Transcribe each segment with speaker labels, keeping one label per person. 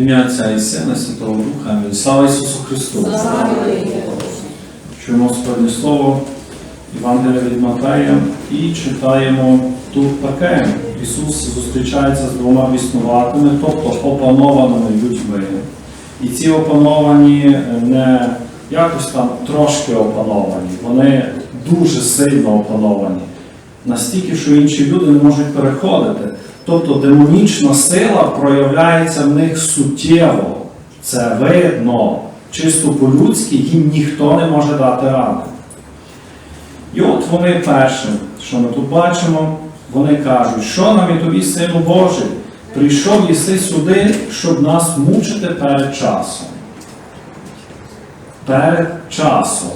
Speaker 1: ім'я Отця і Сина, Святого Духа. Амінь. Слава Ісусу Христу! Чуємо Господнє Слово Євангелія від Матея і читаємо тут таке. Ісус зустрічається з двома біснуватими, тобто опанованими людьми. І ці опановані е, не якось там трошки опановані, вони дуже сильно опановані. Настільки, що інші люди не можуть переходити. Тобто демонічна сила проявляється в них суттєво. Це видно. Чисто по-людськи їм ніхто не може дати ради. І от вони першим, що ми тут бачимо, вони кажуть, що нам і тобі, Сину Божий, прийшов єси сюди, щоб нас мучити перед часом. Перед часом.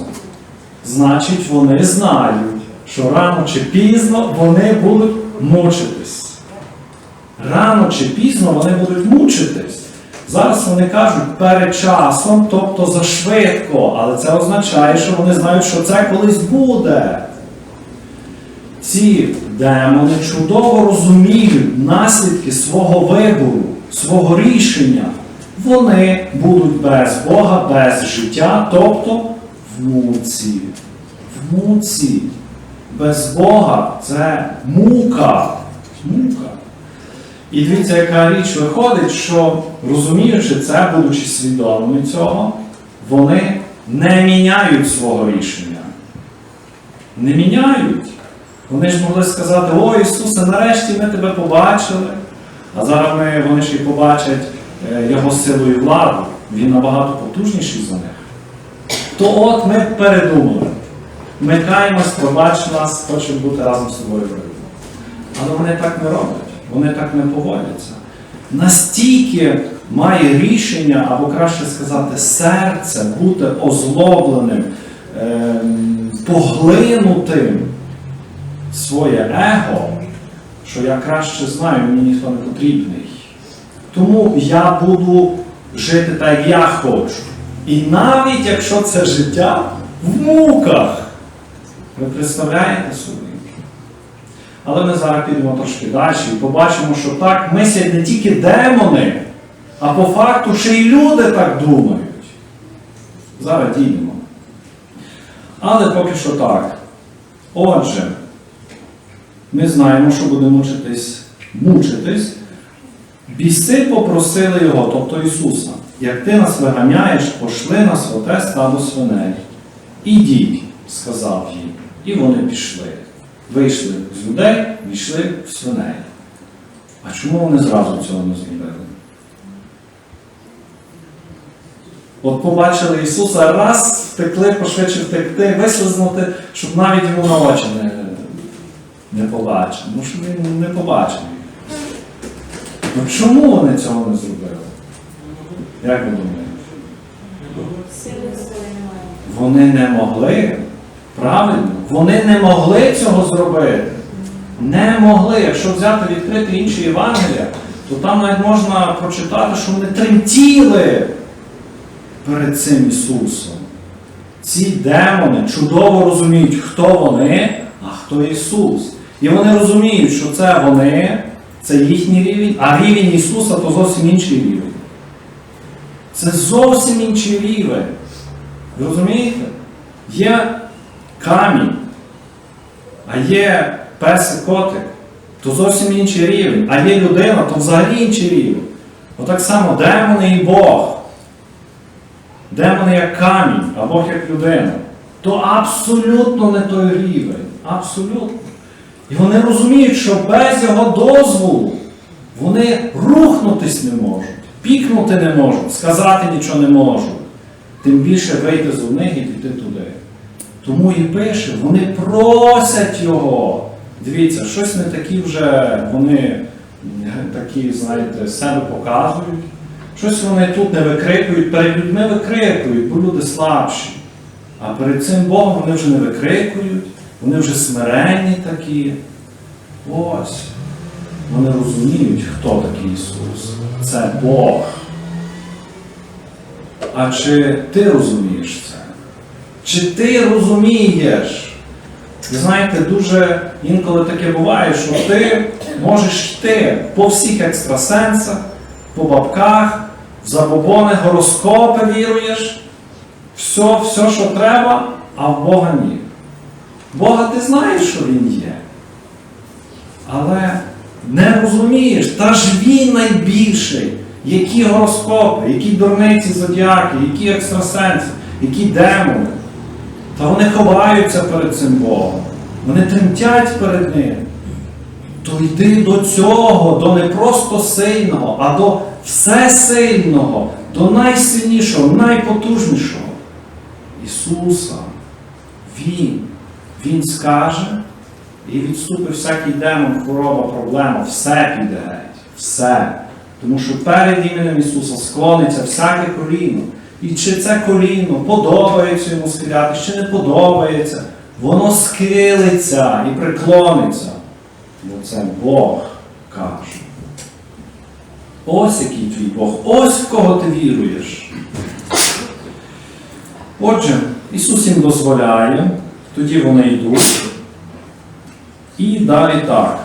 Speaker 1: Значить, вони знають, що рано чи пізно вони будуть мучитись. Рано чи пізно вони будуть мучитись. Зараз вони кажуть перед часом, тобто зашвидко, але це означає, що вони знають, що це колись буде. Ці демони чудово розуміють наслідки свого вибору, свого рішення. Вони будуть без Бога, без життя, тобто в муці. В муці. Без Бога це мука. Мука. І дивіться, яка річ виходить, що розуміючи це, будучи свідомими цього, вони не міняють свого рішення. Не міняють. Вони ж могли сказати, о Ісусе, нарешті ми тебе побачили. А зараз ми, вони ж і побачать е, Його силу і владу. Він набагато потужніший за них. То от ми передумали. Ми каємось, пробач нас, хочемо бути разом з раю. Але вони так не роблять, вони так не поводяться. Настільки має рішення, або краще сказати, серце бути озлобленим, ем, поглинутим своє его, що я краще знаю, мені ніхто не потрібний. Тому я буду жити так, як я хочу. І навіть якщо це життя в муках. Ви представляєте собі? Але ми зараз підемо трошки далі і побачимо, що так мислять не тільки демони, а по факту ще й люди так думають. Зараз дійдемо. Але поки що так. Отже, ми знаємо, що будемо мучитись, мучитись. Біси попросили його, тобто Ісуса, як ти нас виганяєш, пошли нас в оте стадо свиней. Ідіть, сказав їм. І вони пішли. Вийшли з людей, війшли в свиней. А чому вони зразу цього не зробили? От побачили Ісуса, раз втекли, пошвидше втекти, вислизнути, щоб навіть йому на очі не, не побачив. Ну, щоб він не побачив. Ну чому вони цього не зробили? Як ви думаєте? Вони не могли. Правильно? Вони не могли цього зробити. Не могли. Якщо взяти відкрити інші Євангелія, то там навіть можна прочитати, що вони тремтіли перед цим Ісусом. Ці демони чудово розуміють, хто вони, а хто Ісус. І вони розуміють, що це вони, це їхній рівень, а рівень Ісуса то зовсім інший рівень. Це зовсім інший рівень. Ви розумієте? Є камінь, а є пес і котик, то зовсім інший рівень. А є людина, то взагалі інший рівень. Отак само демони і Бог. Демони як камінь, а Бог як людина. То абсолютно не той рівень. Абсолютно. І вони розуміють, що без його дозволу вони рухнутись не можуть, пікнути не можуть, сказати нічого не можуть. Тим більше вийти з них і піти туди. Тому і пише, вони просять його. Дивіться, щось не такі вже вони такі, знаєте, себе показують. Щось вони тут не викрикують, перед людьми викрикують, бо люди слабші. А перед цим Богом вони вже не викрикують, вони вже смиренні такі. Ось. Вони розуміють, хто такий Ісус. Це Бог. А чи ти розумієш це? Чи ти розумієш? Ви знаєте, дуже інколи таке буває, що ти можеш йти по всіх екстрасенсах, по бабках, в забобони, гороскопи віруєш, все, все, що треба, а в Бога ні. Бога ти знаєш, що Він є. Але не розумієш, та ж він найбільший. Які гороскопи, які дурниці зодіаки, які екстрасенси, які демони. Та вони ховаються перед цим Богом. Вони тремтять перед ним. То йди до цього, до не просто сильного, а до всесильного, до найсильнішого, найпотужнішого. Ісуса. Він. Він скаже і відступить всякий демон, хвороба, проблема, все піде геть. Все. Тому що перед іменем Ісуса склониться всяке коліно. І чи це коліно подобається йому схиляти, чи не подобається, воно схилиться і приклониться. Бо це Бог каже. Ось який твій Бог, ось в кого ти віруєш. Отже, Ісус їм дозволяє, тоді вони йдуть. І далі так.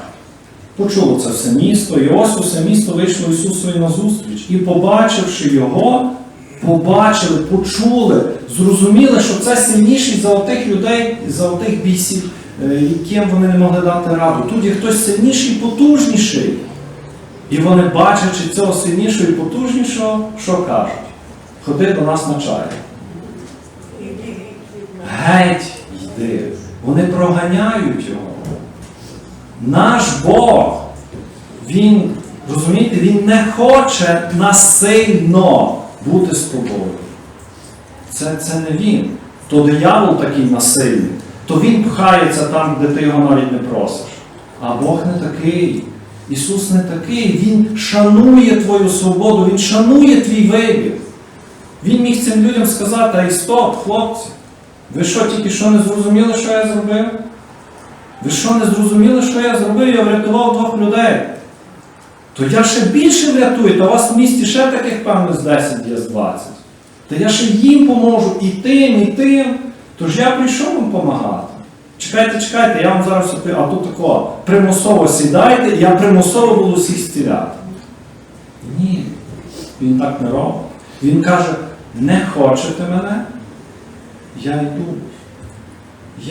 Speaker 1: Почуло це все місто, і ось усе місто вийшло Ісусові на зустріч. І побачивши його, побачили, почули, зрозуміли, що це сильніший за отих людей, за отих бійців, е, яким вони не могли дати раду. Тут є хтось сильніший, потужніший. І вони, бачачи цього сильнішого і потужнішого, що кажуть? Ходи до нас на чай. Геть йди. Вони проганяють його. Наш Бог, Він, розумієте, Він не хоче насильно бути з тобою. Це, це не він. То диявол такий насильний, то він пхається там, де ти його навіть не просиш. А Бог не такий. Ісус не такий. Він шанує твою свободу, Він шанує твій вибір. Він міг цим людям сказати, ай стоп, хлопці, ви що, тільки що не зрозуміли, що я зробив? Ви що не зрозуміли, що я зробив? Я врятував двох людей. То я ще більше врятую, то у вас в місті ще таких, певно, з 10 є з 20. Та я ще їм поможу і тим, і тим. Тож я прийшов вам допомагати. Чекайте, чекайте, я вам зараз а тут тако, примусово сідайте, я примусово буду всіх стіляти. Ні, він так не робить. Він каже, не хочете мене? Я йду.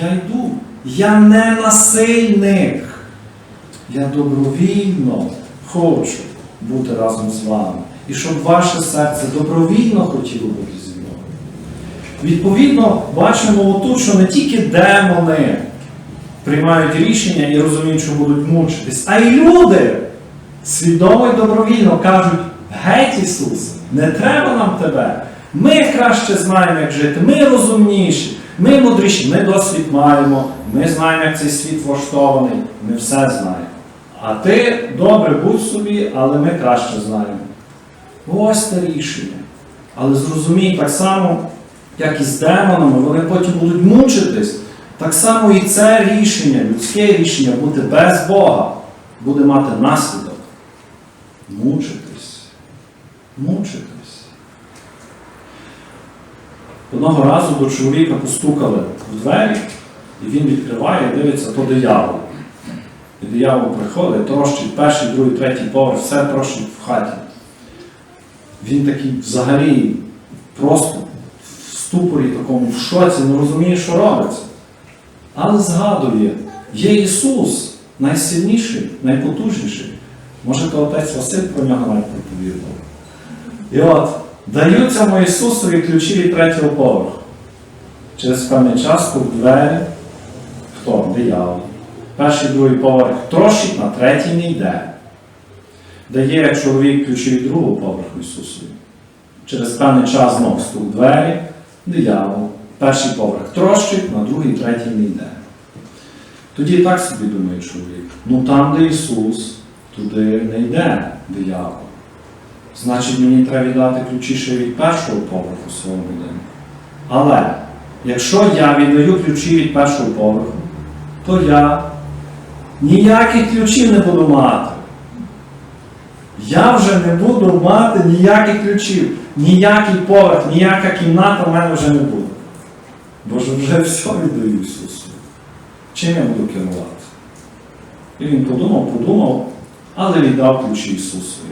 Speaker 1: Я йду. Я не насильник. Я добровільно хочу бути разом з вами. І щоб ваше серце добровільно хотіло бути зі мною. Відповідно, бачимо отут, що не тільки демони приймають рішення і розуміють, що будуть мучитись, а й люди свідомо і добровільно кажуть: геть Ісус, не треба нам тебе. Ми краще знаємо, як жити, ми розумніші, ми мудріші, ми досвід маємо, ми знаємо, як цей світ влаштований, ми все знаємо. А ти добре будь собі, але ми краще знаємо. Ось те рішення. Але зрозумій так само, як і з демонами, вони потім будуть мучитись. Так само і це рішення, людське рішення бути без Бога, буде мати наслідок. Мучитись. Мучитись. Одного разу до чоловіка постукали в двері, і він відкриває і дивиться, то диявол. І диявол приходить, трощить перший, другий, третій поверх, все трощить в хаті. Він такий взагалі просто в ступорі такому, в шоці, не розуміє, що робиться. Але згадує, є Ісус найсильніший, найпотужніший. Може, то отець Василь про нього навіть проповідував. І от, даю цьому Ісусові ключі від третього поверху. Через певний час тут двері, хто? Диявол. Перший другий поверх трощить, на третій не йде. Дає чоловік ключі від другого поверху Ісусові. Через певний час знов стук двері, диявол. Перший поверх трощить, на другий, третій не йде. Тоді так собі думає чоловік. Ну там, де Ісус, туди не йде диявол. Значить, мені треба віддати ключі ще від першого поверху свого будинку. Але якщо я віддаю ключі від першого поверху, то я ніяких ключів не буду мати. Я вже не буду мати ніяких ключів, ніякий поверх, ніяка кімната в мене вже не буде. Бо ж вже все віддаю Ісусу. Чим я буду керувати? І він подумав, подумав, але віддав ключі Ісусові.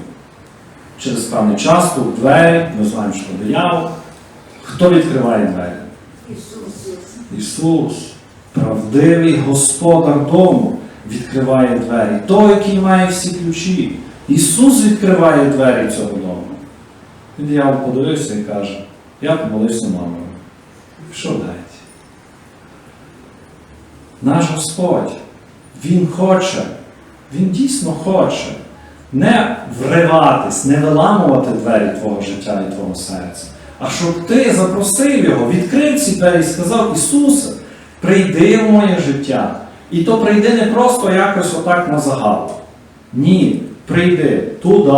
Speaker 1: через певний час в двері, ми знаємо, що диявол. Хто відкриває двері? Ісус, правдивий господар дому, відкриває двері. Той, який має всі ключі. Ісус відкриває двері цього дому. І диявол подивився і каже, я помолився мамою. Пішов геть. Наш Господь, Він хоче, Він дійсно хоче не вриватись, не виламувати двері твого життя і твого серця, а щоб ти запросив його, відкрив ці двері і сказав, Ісусе, прийди в моє життя. І то прийди не просто якось отак на загал. Ні, прийди туди,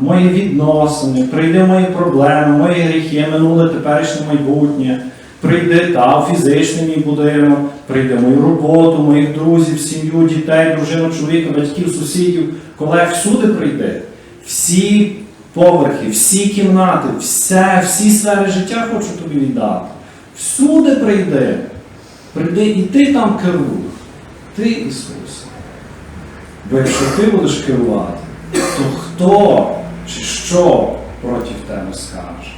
Speaker 1: мої відносини, прийди мої проблеми, мої гріхи, минуле, теперішнє майбутнє. Прийди та фізичний мій будинок, прийди мою роботу, моїх друзів, сім'ю, дітей, дружину, чоловіка, батьків, сусідів, колег, всюди прийди. Всі поверхи, всі кімнати, все, всі сфери життя хочу тобі віддати. Всюди прийди. Прийди і ти там керуй. Ти, Ісус. Бо якщо ти будеш керувати, то хто чи що проти тебе скаже?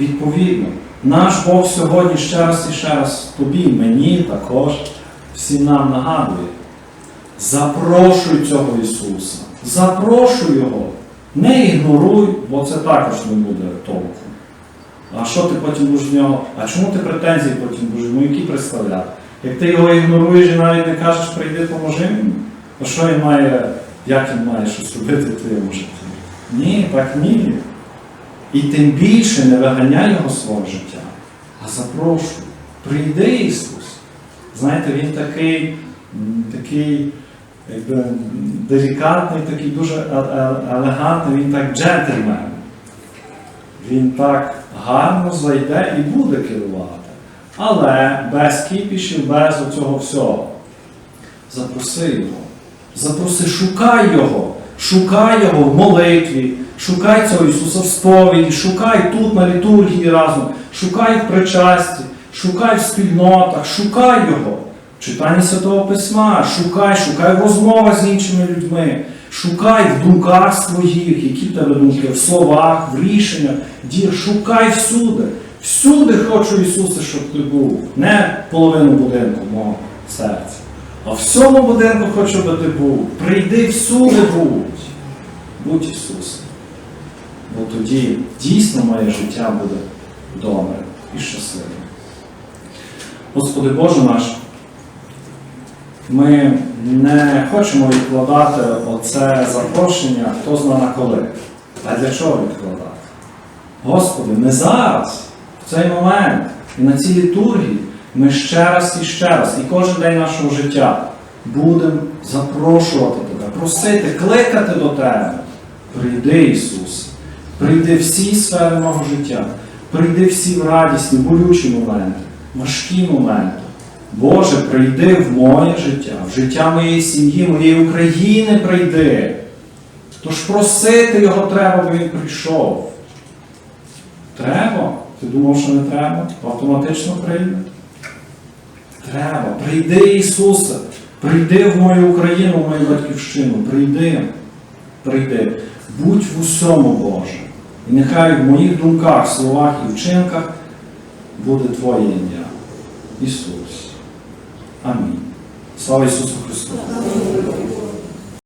Speaker 1: Відповідно, наш Бог сьогодні ще раз і ще раз тобі, мені також, всім нам нагадує. Запрошуй цього Ісуса. Запрошуй Його. Не ігноруй, бо це також не буде толку. А що ти потім будеш в нього? А чому ти претензії потім будеш йому які представляти? Як ти його ігноруєш і навіть не кажеш, прийди, поможи мені, то що він має, як він має щось робити в твоєму житті? Ні, так ні. І тим більше не виганяй його свого життя, а запрошуй. Прийди Ісус. Знаєте, він такий, такий якби, делікатний, такий дуже е- е- елегантний, він так джентльмен. Він так гарно зайде і буде керувати. Але без кіпішів, без оцього всього. Запроси його. Запроси, шукай його, шукай його в молитві, шукай цього Ісуса в сповіді, шукай тут на літургії разом, шукай в причасті, шукай в спільнотах, шукай його. В читанні Святого Письма, шукай, шукай в розмовах з іншими людьми, шукай в думках своїх, які в тебе думки, в словах, в рішеннях, діях, шукай всюди. Всюди хочу Ісуса, щоб ти був. Не половину будинку мого серця. А в всьому будинку хочу, би ти був. Прийди всюди будь. Будь Ісусом. Бо тоді дійсно моє життя буде добре і щасливе. Господи Боже наш, ми не хочемо відкладати оце запрошення, хто зна на коли. А для чого відкладати? Господи, ми зараз, в цей момент, і на цій літургії, ми ще раз і ще раз, і кожен день нашого життя будемо запрошувати Тебе, просити, кликати до Тебе. Прийди, Ісус, прийди всі сфери мого життя, прийди всі в радісні, болючі моменти, важкі моменти. Боже, прийди в моє життя, в життя моєї сім'ї, моєї України прийди. Тож просити його треба, бо він прийшов. Треба? Ти думав, що не треба? Автоматично прийде? Треба. Прийди, Ісусе, прийди в мою Україну, в мою батьківщину. Прийди. Прийди. Будь в усьому, Боже. І нехай в моїх думках, словах і вчинках буде Твоє ім'я. Ісус. Амінь. Слава Ісусу Христу!